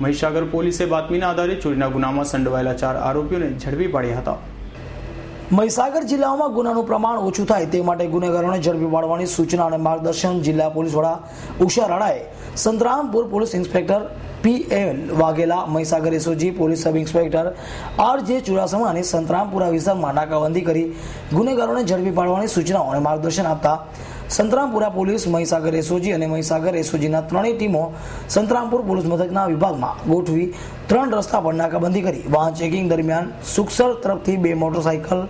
મહીસાગર પોલીસે બાતમીના આધારે ચોરીના ગુનામાં સંડવાયેલા ચાર આરોપીઓને ઝડપી પાડ્યા હતા. મહીસાગર જિલ્લામાં ગુનાનું પ્રમાણ ઓછું થાય તે માટે ગુનેગારોને ઝડપી પાડવાની સૂચના અને માર્ગદર્શન જિલ્લા પોલીસ વડા Usha રાણાએ Santrampur police inspector P L Vaghela, Mahisagar SOG police sub inspector R J Chudasama અને સંતરામપુરા વિસ્તારમાં નાકાબંધી કરી ગુનેગારોને ઝડપી પાડવાની સૂચનાઓ અને માર્ગદર્શન આપતા સંતરામપુરા પોલીસ, મહીસાગર એસઓજી અને મહીસાગર એસઓજીના ત્રણેય ટીમો સંતરામપુર પોલીસ મથકના વિભાગમાં ગોઠવી ત્રણ રસ્તા પર નાકાબંધી કરી. વાહન ચેકિંગ દરમિયાન સુખસર તરફથી બે મોટરસાયકલ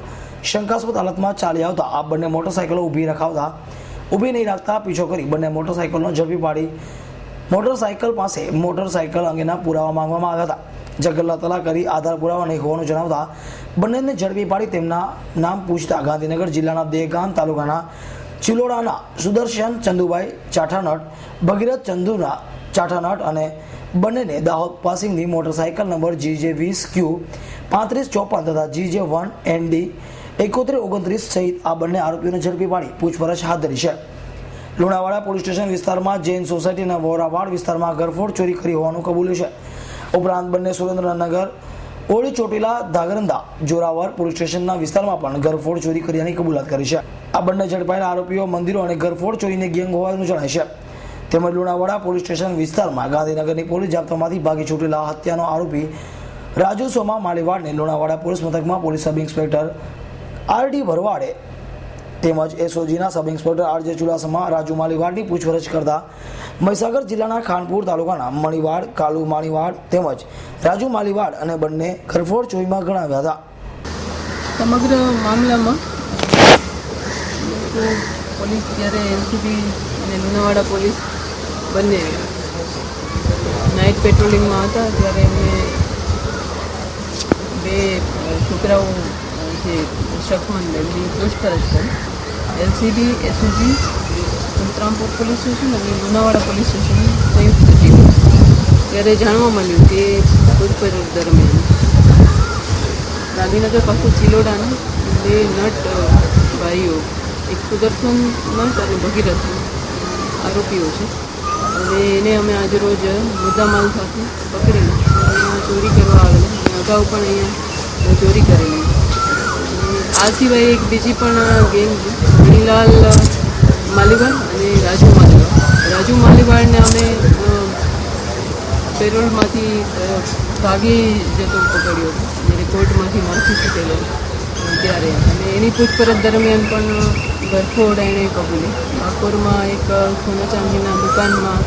શંકાસ્પદ હાલતમાં ચાલી આવતા આ બંને મોટરસાયકલો ઊભી રખાવતા ઊભી નહીં રાખતા પીછો કરી બંને મોટરસાઇકલનો ઝડપી પાડી મોટરસાયકલ પાસે મોટરસાયકલ અંગેના પુરાવા માંગવામાં આવ્યા હતા. જગલ્લા તલા કરી આધાર પુરાવા નહીં હોવાનું જણાવતા બંનેને ઝડપી પાડી તેમના નામ પૂછતા ગાંધીનગર જિલ્લાના દેગામ તાલુકાના ચિલોડાના સુદર્શન ચંદુભાઈ ચાઠાનટ, ભગીરથ ચંદુના ચાઠાનટ અને બંનેને દાહોદ પાસિંગની મોટરસાયકલ નંબર જી જે વીસ ક્યુ પાંત્રીસ ચોપન તથા જી જે વન એન ડી એકોતેર ઓગણત્રીસ સહિત આ બંને આરોપીઓને ઝડપી પાડી પૂછપરછ હાથ ધરી છે. લુણાવાડા પોલીસ સ્ટેશન વિસ્તારમાં જૈન સોસાયટીના વોરાવાડ વિસ્તારમાં ગરફોડ ચોરી કરી હોવાનું કબૂલ્યું છે. ઉપરાંત બંને સુરેન્દ્રનગર ઓળી ચોટીલા ધાગરંદા જોરાવર પોલીસ સ્ટેશનના વિસ્તારમાં પણ ઘરફોડ ચોરી કર્યાની કબૂલાત કરી છે. આ બંને ઝડપાયેલા આરોપીઓ મંદિરો અને ઘરફોડ ચોરીની ગેંગ હોવાનું જણાય છે. તેમજ લુણાવાડા પોલીસ સ્ટેશન વિસ્તારમાં ગાંધીનગરની પોલીસ જાપ્તામાંથી ભાગી છૂટેલા હત્યાનો આરોપી રાજુ સોમા માલીવાડને લુણાવાડા પોલીસ મથકમાં police sub inspector R D ભરવાડે તેમજ એસઓજીના sub inspector R J Chudasama, Raju માલીવાડની પૂછપરછ કરતા મહીસાગર જિલ્લાના ખાનપુર તાલુકાના મણીવાડ, કાલુ માણીવાડ તેમજ રાજુ માલીવાડ અને બંને ખરફોડ ચોઈમાં ગણાવ્યા હતા. સમગ્ર મામલામાં પોલીસ જ્યારે એનસીબી અને લુણાવાડા પોલીસ બંને નાઇટ પેટ્રોલિંગમાં હતા, ત્યારે એમને બે છોકરાઓ જે શકમંદ એમની પૂછપરછ કરી LCB SOG Santrampur police station અને લુણાવાડા પોલીસ સ્ટેશનની સંયુક્ત ટીમ ત્યારે જાણવા મળ્યું કે પૂછપરછ દરમિયાન ગાંધીનગર પાસે ચિલોડાના બે નટ ભાઈઓ એક સુદર્શન નટ અને ભગીરથ આરોપીઓ છે અને એને અમે આજરોજ મુદ્દામાલ સાથે પકડીને ચોરી કરવા આવેલા અગાઉ પણ અહીંયા ચોરી કરેલી આ સિવાય એક બીજી પણ ગેમ મણીલાલ માલીવાડ અને રાજુ માલીવાડ રાજુ માલીવાળને અમે પેરોલમાંથી ભાગી જતો પકડ્યો જ્યારે કોર્ટમાંથી માફી છૂટેલો ત્યારે. અને એની પૂછપરછ દરમિયાન પણ ઘરફોડ એણે કબૂલી. ડાકોરમાં એક સોના ચાંદીના દુકાનમાં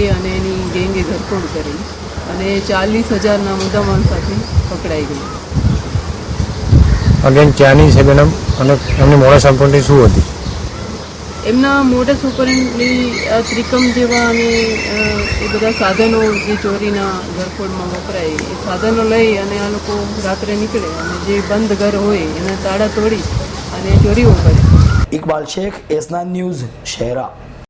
એ અને એની ગેંગે ઘરફોડ કરી અને ચાલીસ હજારના મુદ્દામાલ સાથે પકડાઈ ગઈ. અગેન ક્યાંની છે મેડમ અને એમની મોડા સંપત્તિ શું હતી? એમના મોટા સુપરિન્ટની ત્રિકમ જેવા અને એ બધા સાધનો જે ચોરીના ઘરફોડમાં વપરાય એ સાધનો લઈ અને આ લોકો રાત્રે નીકળે અને જે બંધ ઘર હોય એના તાળા તોડી અને ચોરીઓ કરે. ઇકબાલ શેખ એસના ન્યૂઝ શહેરા.